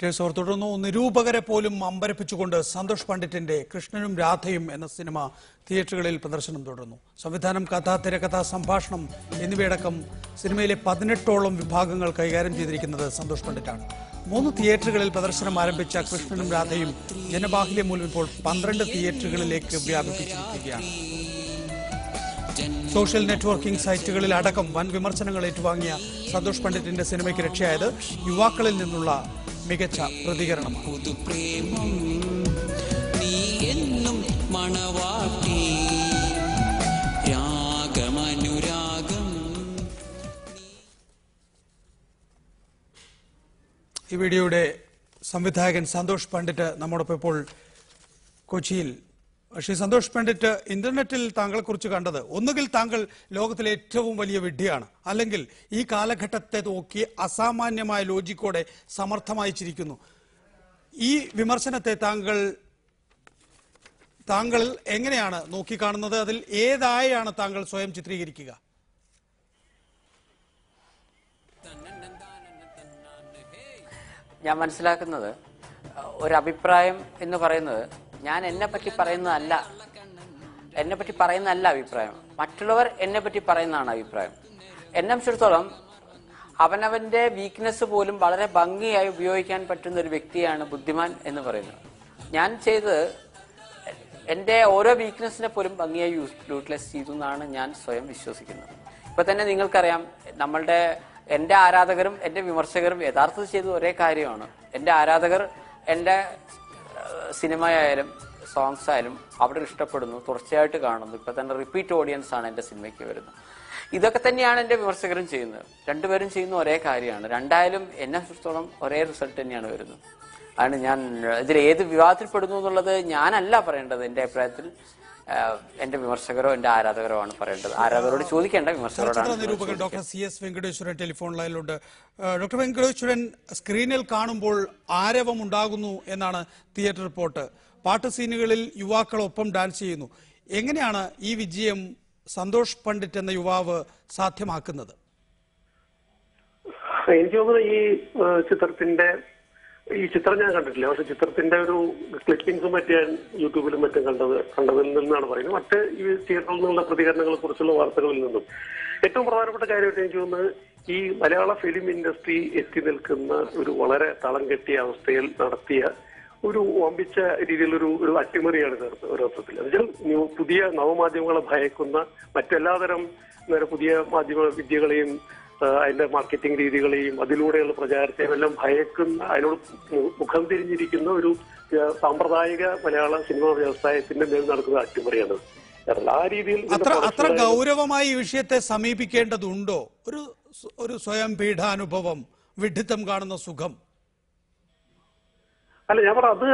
അവർ തുടർന്നു നിരൂപകരെ പോലും അമ്പരപ്പിച്ചുകൊണ്ട് സന്തോഷ് പണ്ഡിറ്റിന്റെ കൃഷ്ണനും രാധയും എന്ന സിനിമ തിയേറ്ററുകളിൽ പ്രദർശനം തുടർന്നു. സംവിധാനം കഥ തിരക്കഥ സംഭാഷണം എന്നിവയടക്കം സിനിമയിലെ പതിനെട്ടോളം വിഭാഗങ്ങൾ കൈകാര്യം ചെയ്തിരിക്കുന്നത് സന്തോഷ് പണ്ഡിറ്റാണ്. മൂന്ന് തിയേറ്ററുകളിൽ പ്രദർശനം ആരംഭിച്ച കൃഷ്ണനും രാധയും ജനബാഹുല്യം മൂലം ഇപ്പോൾ പന്ത്രണ്ട് തിയേറ്ററുകളിലേക്ക് വ്യാപിപ്പിച്ചിരിക്കുകയാണ്. സോഷ്യൽ നെറ്റ്വർക്കിംഗ് സൈറ്റുകളിൽ അടക്കം വൻ വിമർശനങ്ങൾ ഏറ്റുവാങ്ങിയ സന്തോഷ് പണ്ഡിറ്റിന്റെ സിനിമയ്ക്ക് രക്ഷയായത് യുവാക്കളിൽ നിന്നുള്ള മികച്ച പ്രതികരണമാണ് പുതുപ്രേമം നീ എന്നും മണവാട്ടി. രാഗമനുരാഗം ഈ വീഡിയോയുടെ സംവിധായകൻ സന്തോഷ് പണ്ഡിറ്റ് നമ്മോടൊപ്പം ഇപ്പോൾ കൊച്ചിയിൽ ശ്രീ സന്തോഷ് പണ്ഡിറ്റ് ഇന്റർനെറ്റിൽ താങ്കളെക്കുറിച്ച് കണ്ടത് ഒന്നുകിൽ താങ്കൾ ലോകത്തിലെ ഏറ്റവും വലിയ വിഡ്ഢിയാണ്. അല്ലെങ്കിൽ ഈ കാലഘട്ടത്തെ നോക്കി അസാമാന്യമായ ലോജിക്കോടെ സമർത്ഥമായിച്ചിരിക്കുന്നു. ഈ വിമർശനത്തെ താങ്കൾ താങ്കൾ എങ്ങനെയാണ് നോക്കിക്കാണുന്നത്? അതിൽ ഏതായാണ് താങ്കൾ സ്വയം ചിത്രീകരിക്കുക? ഞാൻ മനസ്സിലാക്കുന്നത് ഒരു അഭിപ്രായം എന്ന് പറയുന്നത് ഞാൻ എന്നെ പറ്റി പറയുന്നതല്ല. എന്നെ പറ്റി പറയുന്നതല്ല അഭിപ്രായം. മറ്റുള്ളവർ എന്നെ പറ്റി പറയുന്നതാണ് അഭിപ്രായം. എന്നെ സംബന്ധിച്ചിടത്തോളം അവനവന്റെ വീക്ക്നെസ് പോലും വളരെ ഭംഗിയായി ഉപയോഗിക്കാൻ പറ്റുന്ന ഒരു വ്യക്തിയാണ് ബുദ്ധിമാൻ എന്ന് പറയുന്നത്. ഞാൻ ചെയ്ത് എന്റെ ഓരോ വീക്ക്നെസ്സിനെ പോലും ഭംഗിയായി യൂട്ടിലൈസ് ചെയ്തു എന്നാണ് ഞാൻ സ്വയം വിശ്വസിക്കുന്നത്. ഇപ്പൊ തന്നെ നിങ്ങൾക്കറിയാം നമ്മളുടെ എന്റെ ആരാധകരും എന്റെ വിമർശകരും യഥാർത്ഥത്തിൽ ചെയ്തത് ഒരേ കാര്യമാണ്. എന്റെ ആരാധകർ എന്റെ സിനിമയായാലും സോങ്സ് ആയാലും അവിടെ ഇഷ്ടപ്പെടുന്നു തുടർച്ചയായിട്ട് കാണുന്നു. ഇപ്പൊ തന്നെ റിപ്പീറ്റ് ഓഡിയൻസ് ആണ് എന്റെ സിനിമയ്ക്ക് വരുന്നത്. ഇതൊക്കെ തന്നെയാണ് എന്റെ വിമർശകരും ചെയ്യുന്നത്. രണ്ടുപേരും ചെയ്യുന്ന ഒരേ കാര്യമാണ്. രണ്ടായാലും എന്നെ സംബന്ധിച്ചോളം ഒരേ റിസൾട്ട് തന്നെയാണ് വരുന്നത്. അതാണ് ഞാൻ ഇതിൽ ഏത് വിവാദത്തിൽപ്പെടുന്നു എന്നുള്ളത് ഞാനല്ല പറയേണ്ടത് എന്റെ അഭിപ്രായത്തിൽ. എന്റെ വിമർശകരോ എന്റെ ആരാധകരോ ആണ് പറയേണ്ടത്. ആരാധകരോട് ചോദിക്കേണ്ട വിമർശകരോടാണ് നിരൂപകൻ doctor C S Venkateswaran telephone ലൈനിലുണ്ട്. Doctor Venkateswaran സ്ക്രീനിൽ കാണുമ്പോൾ ആരവം ഉണ്ടാകുന്നു എന്നാണ് തിയേറ്റർ റിപ്പോർട്ട്. പാട്ട് സീനുകളിൽ യുവാക്കളൊപ്പം ഡാൻസ് ചെയ്യുന്നു. എങ്ങനെയാണ് ഈ വിജയം സന്തോഷ് പണ്ഡിറ്റ് എന്ന യുവാവ് സാധ്യമാക്കുന്നത്? എനിക്ക് തോന്നുന്നു ഈ ചിത്രത്തിന്റെ ഈ ചിത്രം ഞാൻ കണ്ടിട്ടില്ല. പക്ഷെ ചിത്രത്തിന്റെ ഒരു ക്ലിപ്പിംഗ്സും മറ്റേ യൂട്യൂബിലും മറ്റും കണ്ടത് കണ്ടതിൽ നിന്നാണ് പറയുന്നത്. മറ്റ് ഈ തിയേറ്ററിൽ നിന്നുള്ള പ്രതികരണങ്ങളെ കുറിച്ചുള്ള വാർത്തകളിൽ നിന്നും. ഏറ്റവും പ്രധാനപ്പെട്ട കാര്യമായിട്ട് എനിക്ക് തോന്നുന്നത് ഈ മലയാള ഫിലിം ഇൻഡസ്ട്രി എത്തി നിൽക്കുന്ന ഒരു വളരെ തളം കെട്ടിയ അവസ്ഥയിൽ നടത്തിയ ഒരു ഓമ്പിച്ച രീതിയിലൊരു ഒരു അട്ടിമറിയാണ് ഇത് ഒരർത്ഥത്തിൽ എന്നുവെച്ചാൽ പുതിയ നവമാധ്യമങ്ങളെ ഭയക്കുന്ന മറ്റെല്ലാതരം പുതിയ മാധ്യമ വിദ്യകളെയും അതിന്റെ മാർക്കറ്റിംഗ് രീതികളെയും അതിലൂടെയുള്ള പ്രചാരത്തെയും എല്ലാം ഭയക്കുന്ന അതിനോട് മുഖം തിരിഞ്ഞിരിക്കുന്ന ഒരു സാമ്പ്രദായിക മലയാള സിനിമാ വ്യവസായത്തിന്റെ മേൽ നടക്കുന്ന അട്ടിമറിയാണ് ആ രീതിയിൽ അത്ര അത്ര ഗൗരവമായി ഈ വിഷയത്തെ സമീപിക്കേണ്ടതുണ്ടോ? ഒരു ഒരു സ്വയം പീഠാനുഭവം വിഡിത്തം കാണുന്ന സുഖം. അല്ല ഞാൻ പറ അത്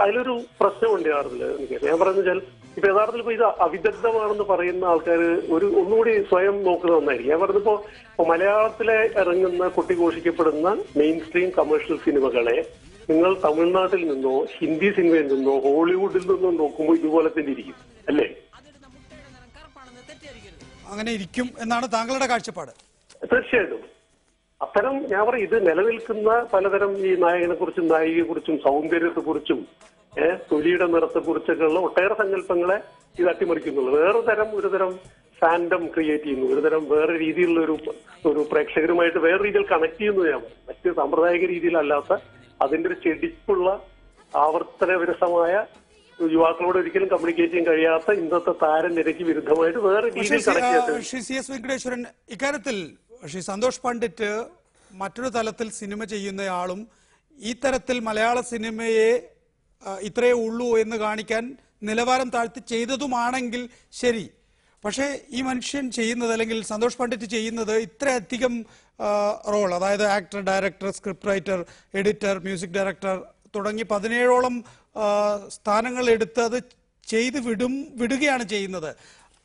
അതിലൊരു പ്രശ്നമുണ്ട് എനിക്ക് ഞാൻ പറയുന്നത് ഇപ്പൊ യഥാർത്ഥത്തിൽ ഇപ്പൊ ഇത് അവിദഗ്ധമാണെന്ന് പറയുന്ന ആൾക്കാർ ഒരു ഒന്നുകൂടി സ്വയം നോക്കുന്നത് നന്നായിരിക്കും. ഞാൻ പറഞ്ഞപ്പോ ഇപ്പൊ മലയാളത്തിലെ ഇറങ്ങുന്ന കൊട്ടിഘോഷിക്കപ്പെടുന്ന മെയിൻ സ്ട്രീം കമേഴ്ഷ്യൽ സിനിമകളെ നിങ്ങൾ തമിഴ്നാട്ടിൽ നിന്നോ ഹിന്ദി സിനിമയിൽ നിന്നോ ഹോളിവുഡിൽ നിന്നോ നോക്കുമ്പോൾ ഇതുപോലെ തന്നെ ഇരിക്കും. അല്ലേ? അങ്ങനെ ഇരിക്കും എന്നാണ് താങ്കളുടെ കാഴ്ചപ്പാട്. തീർച്ചയായിട്ടും. അത്തരം ഞാൻ പറയും ഇത് നിലനിൽക്കുന്ന പലതരം ഈ നായകനെ കുറിച്ചും നായികയെ കുറിച്ചും സൗന്ദര്യത്തെ കുറിച്ചും തൊലിയുടെ നിറത്തെ കുറിച്ചൊക്കെയുള്ള ഒട്ടേറെ സങ്കല്പങ്ങളെ ഇത് അട്ടിമറിക്കുന്നുള്ളൂ. വേറെ തരം ഒരു തരം ഫാൻഡം ക്രിയേറ്റ് ചെയ്യുന്നു. ഒരു തരം വേറെ രീതിയിലുള്ള ഒരു ഒരു പ്രേക്ഷകരുമായിട്ട് വേറെ രീതിയിൽ കണക്ട് ചെയ്യുന്നു ഞാൻ. മറ്റ് സാമ്പ്രദായിക രീതിയിലല്ലാത്ത അതിന്റെ ഒരു ചെടിപ്പുള്ള ആവർത്തന വിരസമായ യുവാക്കളോട് ഒരിക്കലും കമ്മ്യൂണിക്കേറ്റ് ചെയ്യാൻ കഴിയാത്ത ഇന്നത്തെ താരനിരക്ക് വിരുദ്ധമായിട്ട് വേറെ രീതിയിൽ കണക്ട് സി എസ് വെങ്കടേശ്വരൻ ഇക്കാര്യത്തിൽ ശ്രീ സന്തോഷ് പണ്ഡിറ്റ് മറ്റൊരു തലത്തിൽ സിനിമ ചെയ്യുന്നയാളും ഈ തരത്തിൽ മലയാള സിനിമയെ ഇത്രയേ ഉള്ളൂ എന്ന് കാണിക്കാൻ നിലവാരം താഴ്ത്തി ചെയ്തതുമാണെങ്കിൽ ശരി. പക്ഷേ ഈ മനുഷ്യൻ ചെയ്യുന്നത് അല്ലെങ്കിൽ സന്തോഷ് പണ്ഡിറ്റ് ചെയ്യുന്നത് ഇത്രയധികം റോൾ അതായത് actor director script writer editor music director തുടങ്ങി പതിനേഴോളം സ്ഥാനങ്ങൾ എടുത്ത് അത് ചെയ്ത് വിടും വിടുകയാണ് ചെയ്യുന്നത്.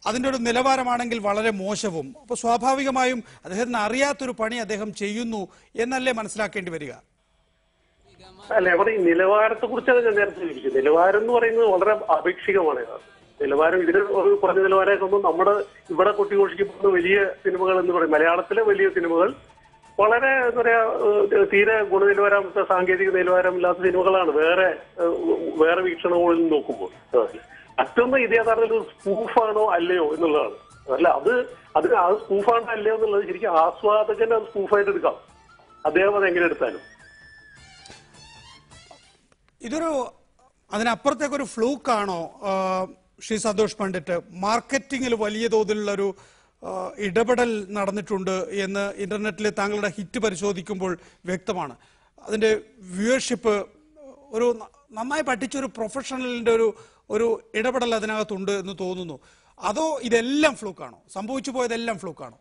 അതിന്റെ ഒരു നിലവാരമാണെങ്കിൽ വളരെ മോശവും. അപ്പോൾ സ്വാഭാവികമായും അദ്ദേഹത്തിന് അറിയാത്തൊരു പണി അദ്ദേഹം ചെയ്യുന്നു എന്നല്ലേ മനസ്സിലാക്കേണ്ടി വരിക? അല്ല അവിടെ ഈ നിലവാരത്തെ കുറിച്ചാണ് ഞാൻ നേരത്തെ ചോദിച്ചത് നിലവാരം എന്ന് പറയുന്നത് വളരെ അപേക്ഷികമാണ്. നിലവാരം ഇതിന് ഒരു കുറഞ്ഞ നിലവാരമൊക്കെ ഒന്നും നമ്മുടെ ഇവിടെ കൊട്ടിഘോഷിക്കപ്പെടുന്ന വലിയ സിനിമകൾ എന്ന് പറയും മലയാളത്തിലെ വലിയ സിനിമകൾ വളരെ എന്താ പറയാ തീരെ ഗുണനിലവാരം സാങ്കേതിക നിലവാരം ഇല്ലാത്ത സിനിമകളാണ് വേറെ വേറെ വീക്ഷണങ്ങളിൽ നിന്ന് നോക്കുമ്പോൾ. മറ്റൊന്ന് ഇത് യഥാർത്ഥത്തിൽ സ്പൂഫാണോ അല്ലയോ എന്നുള്ളതാണ് അല്ല അത് അത് അത് സ്പൂഫാണോ അല്ലയോ എന്നുള്ളത് ശരിക്കും ആസ്വാദകൻ അത് സ്പൂഫായിട്ട് എടുക്കാം അദ്ദേഹം അത് എങ്ങനെ എടുത്താലും ഇതൊരു അതിനപ്പുറത്തേക്കൊരു ഫ്ലൂക്കാണോ? ശ്രീ സന്തോഷ് പണ്ഡിറ്റ് മാർക്കറ്റിംഗിൽ വലിയ തോതിലുള്ള ഒരു ഇടപെടൽ നടന്നിട്ടുണ്ട് എന്ന് ഇന്റർനെറ്റിലെ താങ്കളുടെ ഹിറ്റ് പരിശോധിക്കുമ്പോൾ വ്യക്തമാണ്. അതിന്റെ വ്യൂവർഷിപ്പ് ഒരു നന്നായി നന്നായി പഠിച്ചൊരു പ്രൊഫഷണലിന്റെ ഒരു ഒരു ഇടപെടൽ അതിനകത്തുണ്ട് എന്ന് തോന്നുന്നു. അതോ ഇതെല്ലാം ഫ്ലൂക്കാണോ? സംഭവിച്ചു പോയതെല്ലാം ഫ്ലൂക്കാണോ?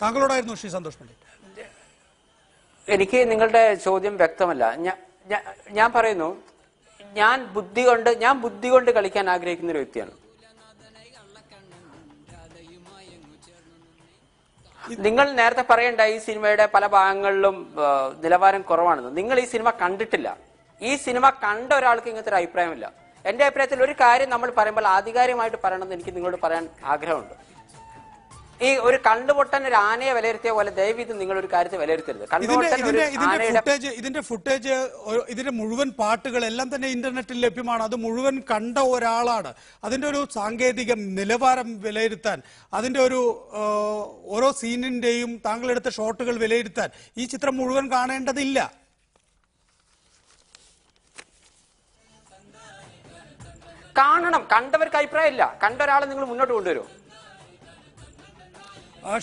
താങ്കളോടായിരുന്നു ശ്രീ സന്തോഷ് പണ്ഡിറ്റ്. എനിക്ക് നിങ്ങളുടെ ചോദ്യം വ്യക്തമല്ല. ഞാൻ പറയുന്നു ഞാൻ ബുദ്ധി കൊണ്ട് ഞാൻ ബുദ്ധി കൊണ്ട് കളിക്കാൻ ആഗ്രഹിക്കുന്ന ഒരു വ്യക്തിയാണ്. നിങ്ങൾ നേരത്തെ പറയണ്ട ഈ സിനിമയുടെ പല ഭാഗങ്ങളിലും നിലവാരം കുറവാണെന്ന്. നിങ്ങൾ ഈ സിനിമ കണ്ടിട്ടില്ല. ഈ സിനിമ കണ്ട ഒരാൾക്ക് ഇങ്ങനത്തെ ഒരു അഭിപ്രായമില്ല. എന്റെ അഭിപ്രായത്തിൽ ഒരു കാര്യം നമ്മൾ പറയുമ്പോൾ ആധികാരികമായിട്ട് പറയണമെന്ന് എനിക്ക് നിങ്ങളോട് പറയാൻ ആഗ്രഹമുണ്ട്. ഈ ഒരു കണ്ടുപൊട്ടൻ ഒരു ആനയെ വിലയിരുത്തിയ പോലെ ദയവ് ഇത് നിങ്ങൾ ഒരു കാര്യത്തെ വിലയിരുത്തരുത്. ഒരു ഇതിന്റെ ആനയുടെ ഫുട്ടേജ് ഇതിന്റെ ഫുട്ടേജ് ഇതിന്റെ മുഴുവൻ പാട്ടുകൾ എല്ലാം തന്നെ ഇന്റർനെറ്റിൽ ലഭ്യമാണ്. അത് മുഴുവൻ കണ്ട ഒരാളാണ്. അതിന്റെ ഒരു സാങ്കേതിക നിലവാരം വിലയിരുത്താൻ അതിന്റെ ഒരു ഓരോ സീനിന്റെയും താങ്കൾ എടുത്ത ഷോട്ടുകൾ വിലയിരുത്താൻ ഈ ചിത്രം മുഴുവൻ കാണേണ്ടതില്ല. കാണണം. കണ്ടവർക്ക് അഭിപ്രായമില്ല. കണ്ട ഒരാളെ നിങ്ങൾ മുന്നോട്ട് കൊണ്ടുവരും ആ,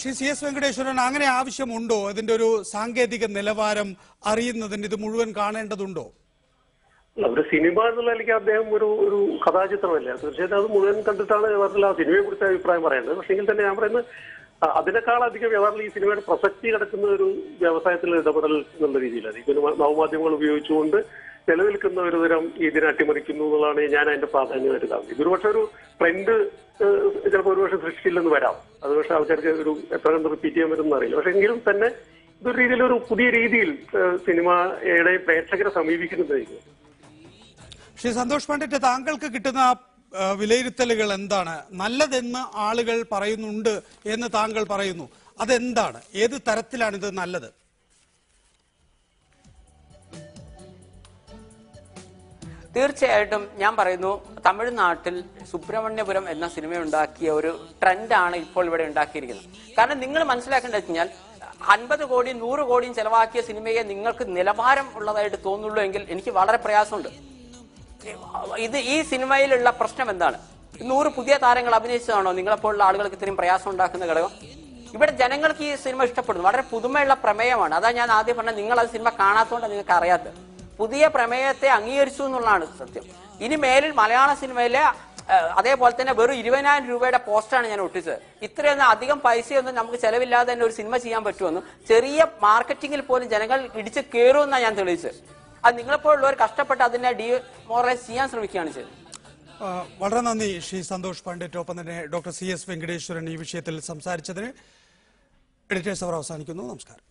ശ്രീ സി എസ് വെങ്കടേശ്വരൻ അങ്ങനെ ആവശ്യമുണ്ടോ? ഇതിന്റെ ഒരു സാങ്കേതിക നിലവാരം അറിയുന്നതിന് ഇത് മുഴുവൻ കാണേണ്ടതുണ്ടോ? ഒരു സിനിമ എന്നുള്ള എനിക്ക് അദ്ദേഹം ഒരു ഒരു കഥാചിത്രമല്ല? തീർച്ചയായിട്ടും അത് മുഴുവൻ കണ്ടിട്ടാണ് യഥാർത്ഥത്തിൽ ആ സിനിമയെ കുറിച്ച് അഭിപ്രായം പറയുന്നത്. പക്ഷേ എങ്കിൽ തന്നെ ഞാൻ പറയുന്നത് അതിനേക്കാൾ യഥാർത്ഥത്തിൽ ഈ സിനിമയുടെ പ്രസക്തി കിടക്കുന്ന ഒരു വ്യവസായത്തിൽ ഇടപെടൽ എന്നുള്ള രീതിയിലാണ്. ഒരു നവമാധ്യമങ്ങൾ ഉപയോഗിച്ചുകൊണ്ട് നിലനിൽക്കുന്ന ഒരു തരം ഇതിനെ അട്ടിമറിക്കുന്നു എന്നുള്ളതാണ് ഞാൻ അതിന്റെ പ്രാധാന്യമായിട്ട് കാണുന്നത്. ഇതൊരു പക്ഷെ ഒരു ട്രെൻഡ് ചിലപ്പോൾ ഒരു പക്ഷെ സൃഷ്ടിച്ചില്ലെന്ന് വരാം. അത് പക്ഷെ ആൾക്കാർക്ക് ഒരു എത്ര കണ്ട് റിപ്പീറ്റ് ചെയ്യാൻ പറ്റുമെന്ന് അറിയില്ല. പക്ഷെ എങ്കിലും തന്നെ ഇതൊരു രീതിയിൽ ഒരു പുതിയ രീതിയിൽ സിനിമയുടെ പ്രേക്ഷകരെ സമീപിക്കുന്നതായിരിക്കും. ശ്രീ സന്തോഷ് പണ്ഡിറ്റ് താങ്കൾക്ക് കിട്ടുന്ന വിലയിരുത്തലുകൾ എന്താണ്? നല്ലതെന്ന് ആളുകൾ പറയുന്നുണ്ട് എന്ന് താങ്കൾ പറയുന്നു. അതെന്താണ്? ഏത് ഇത് നല്ലത്? തീർച്ചയായിട്ടും ഞാൻ പറയുന്നു തമിഴ്നാട്ടിൽ സുബ്രഹ്മണ്യപുരം എന്ന സിനിമ ഉണ്ടാക്കിയ ഒരു ട്രെൻഡാണ് ഇപ്പോൾ ഇവിടെ ഉണ്ടാക്കിയിരിക്കുന്നത്. കാരണം നിങ്ങൾ മനസ്സിലാക്കേണ്ടത് വെച്ചാൽ അൻപത് കോടിയും നൂറ് കോടിയും ചെലവാക്കിയ സിനിമയെ നിങ്ങൾക്ക് നിലവാരം ഉള്ളതായിട്ട് തോന്നുള്ളൂ എങ്കിൽ എനിക്ക് വളരെ പ്രയാസമുണ്ട്. ഇത് ഈ സിനിമയിലുള്ള പ്രശ്നം എന്താണ്? നൂറ് പുതിയ താരങ്ങൾ അഭിനയിച്ചതാണോ? നിങ്ങളെപ്പോലുള്ള ആളുകൾക്ക് ഇത്രയും പ്രയാസം ഉണ്ടാക്കുന്ന ഘടകം? ഇവിടെ ജനങ്ങൾക്ക് ഈ സിനിമ ഇഷ്ടപ്പെടുന്നു. വളരെ പുതുമയുള്ള പ്രമേയമാണ്. അതാ ഞാൻ ആദ്യം പറഞ്ഞത്. നിങ്ങൾ അത് സിനിമ കാണാത്തതുകൊണ്ട് നിങ്ങൾക്ക് അറിയാത്തത് പുതിയ പ്രമേയത്തെ അംഗീകരിച്ചു എന്നുള്ളതാണ് സത്യം. ഇനി മേലിൽ മലയാള സിനിമയിലെ അതേപോലെ തന്നെ വെറും ഇരുപതിനായിരം രൂപയുടെ പോസ്റ്റാണ് ഞാൻ ഒട്ടിച്ചത്. ഇത്രയൊന്നും അധികം പൈസയൊന്നും നമുക്ക് ചെലവില്ലാതെ തന്നെ ഒരു സിനിമ ചെയ്യാൻ പറ്റുമെന്നും ചെറിയ മാർക്കറ്റിംഗിൽ പോലും ജനങ്ങൾ ഇടിച്ച് കയറുമെന്നാണ് ഞാൻ തെളിയിച്ചത്. അത് നിങ്ങളെപ്പോലുള്ളവർ കഷ്ടപ്പെട്ട് അതിനെ ഡിമോറലൈസ് ചെയ്യാൻ ശ്രമിക്കുകയാണ് ചെയ്തത് വളരെ നന്ദി ശ്രീ സന്തോഷ് പണ്ഡിറ്റ് ഒപ്പം തന്നെ ഡോക്ടർ സി എസ് വെങ്കടേശ്വരൻ ഈ വിഷയത്തിൽ സംസാരിച്ചതിന്. എഡിറ്റേഴ്സ് അവർ അവസാനിക്കുന്നു. നമസ്കാരം.